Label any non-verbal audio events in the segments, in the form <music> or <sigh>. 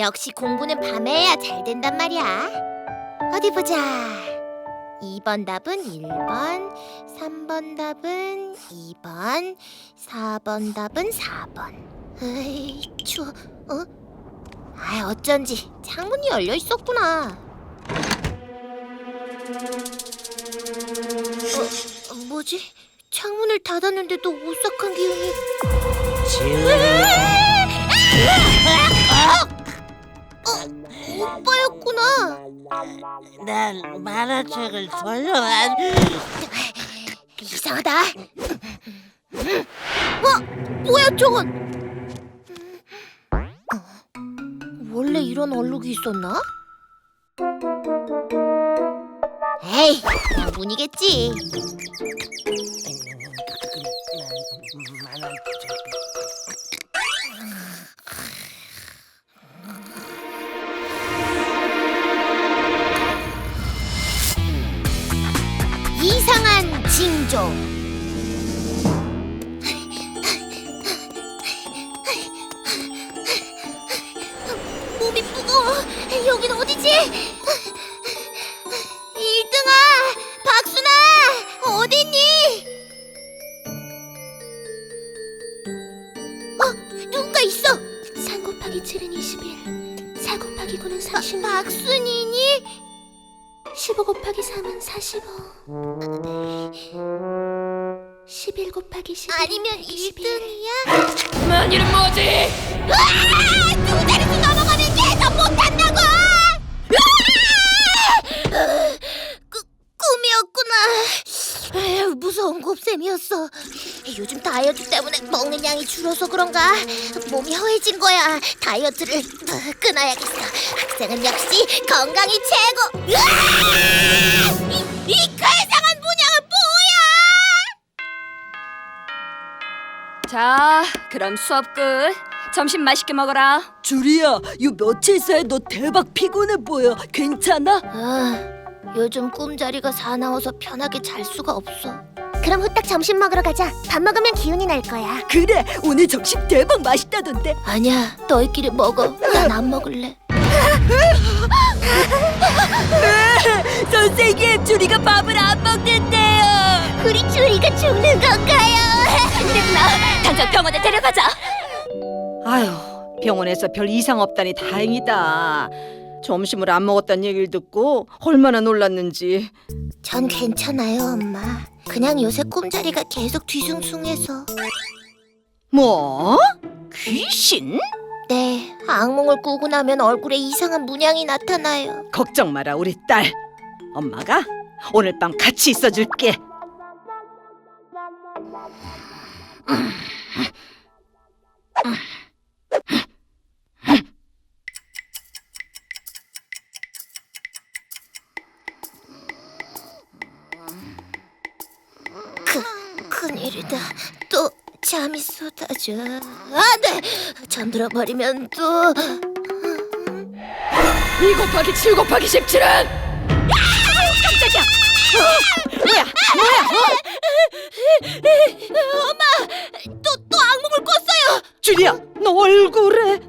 역시 공부는 밤에 해야 잘 된단 말이야. 어디 보자. 2번 답은 1번, 3번 답은 2번, 4번 답은 4번. 에이, 추워. 어? 아, 어쩐지 창문이 열려 있었구나. 어, 뭐지? 창문을 닫았는데도 오싹한 기운이. 어, 오빠였구나. 난 만화책을 전혀 안 이상하다. 어, 뭐야 저건? 어, 원래 이런 얼룩이 있었나? 에이, 그냥 문이겠지. 징조. 몸이 무거워. 여긴 어디지? 1등아, 박순아, 어딨니? 어, 누군가 있어. 3 곱하기 7은 21 4 곱하기 9는 36 박순이니? 15 곱하기 3은 45 11 곱하기 11 아니면 1등이야? 만일은 뭐지? 으아! 두 자릿수 넘어가는 게더 못한다고! 으아! 꾸, 꿈이었구나. 에휴, 무서운 곱셈이었어. 요즘 다이어트 때문에 먹는 양이 줄어서 그런가 몸이 허해진 거야. 다이어트를 으, 끊어야겠어. 학생은 역시 건강이 최고. 으아! 이, 이 괴상한 문양은 뭐야? 자, 그럼 수업 끝. 점심 맛있게 먹어라. 주리야, 요 며칠 사이 너 대박 피곤해 보여. 괜찮아? 아, 요즘 꿈자리가 사나워서 편하게 잘 수가 없어. 그럼 후딱 점심 먹으러 가자. 밥 먹으면 기운이 날 거야. 그래, 오늘 점심 대박 맛있다던데. 아니야, 너희끼리 먹어. 난 안 먹을래. <laughs> 선생님, 주리가 밥을 안 먹는데요. 우리 주리가 죽는 건가요? 당장 병원에 데려가자. 아휴, 병원에서 별 이상 없다니 다행이다. 점심을 안 먹었다는 얘기를 듣고 얼마나 놀랐는지. 전 괜찮아요, 엄마. 그냥 요새 꿈자리가 계속 뒤숭숭해서. 뭐? 귀신? 네, 악몽을 꾸고 나면 얼굴에 이상한 문양이 나타나요. 걱정 마라, 우리 딸. 엄마가 오늘 밤 같이 있어줄게. 그, 큰일이다. 또 잠이 쏟아져. 안 돼! 잠들어 버리면 또... 2 곱하기 7 곱하기 17은? 깜짝이야! 어, 뭐야? 뭐야? 어? 엄마! 또, 또 악몽을 꿨어요! 주리야, 너 얼굴에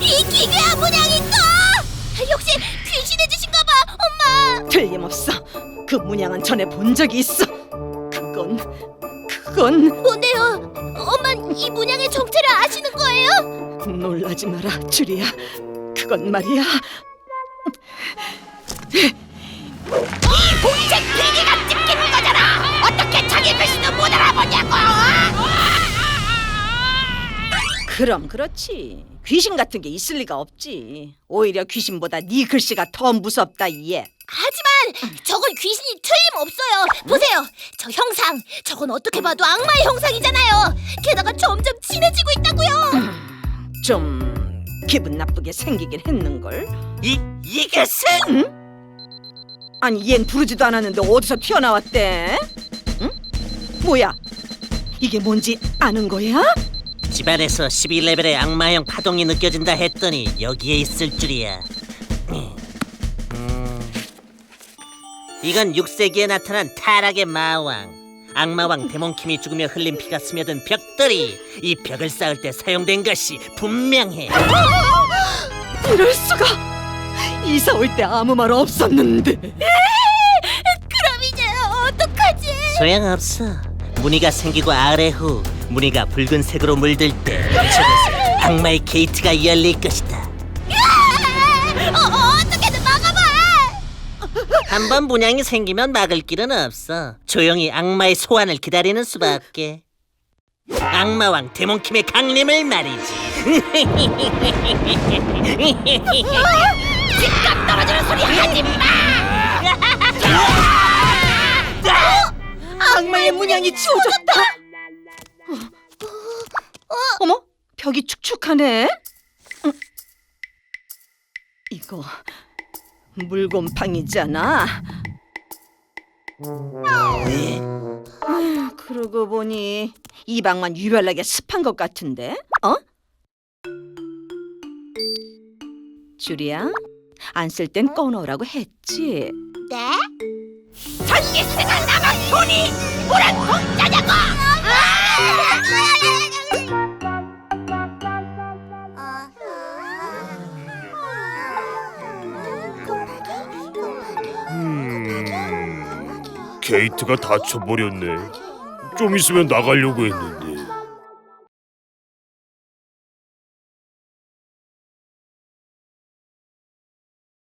이 기괴한 문양이 또! 역시 귀신의 짓인가 봐, 엄마! 틀림없어. 그 문양은 전에 본 적이 있어. 그건 그건 뭔데요? 엄만 이 문양의 정체를 아시는 거예요? 놀라지 마라, 주리야. 그건 말이야. 공책 PD가 찍히는 거잖아! 어떻게 자기 글씨도 못 알아보냐고! 그럼 그렇지. 귀신 같은 게 있을 리가 없지. 오히려 귀신보다 네 글씨가 더 무섭다 얘. 하지만 저건 귀신이 틀림없어요! 보세요! 저 형상! 저건 어떻게 봐도 악마의 형상이잖아요! 게다가 점점 진해지고 있다고요! 좀 기분 나쁘게 생기긴 했는걸. 이 이것은 아니 얜 부르지도 않았는데 어디서 튀어나왔대? 응? 뭐야? 이게 뭔지 아는 거야? 집안에서 12레벨의 악마형 파동이 느껴진다 했더니 여기에 있을 줄이야. 이건 6세기에 나타난 타락의 마왕. 악마왕 데몬킴이 죽으며 흘린 피가 스며든 벽돌이 이 벽을 쌓을 때 사용된 것이 분명해. 아, 이럴 수가. 이사 올 때 아무 말 없었는데. 그럼 이제 어떡하지? 소용없어. 무늬가 생기고 아래 후 무늬가 붉은색으로 물들 때 저곳에 악마의 게이트가 열릴 것이다. 한번 문양이 생기면 막을 길은 없어. 조용히 악마의 소환을 기다리는 수밖에. 악마왕 데몬킴의 강림을 말이지. 집값 떨어지는 소리 하지 마! 악마의 문양이 지워졌다. 어머, 벽이 축축하네. 음. 이거 물곰팡이잖아. 아, 그러고 보니 이 방만 유별나게 습한 것 같은데, 어? 주리야, 안 쓸 땐 꺼놓으라고 했지. 네? 전기세가 나만 돈이 뭐란 공짜냐고! 게이트가 닫혀버렸네. 좀 있으면 나가려고 했는데.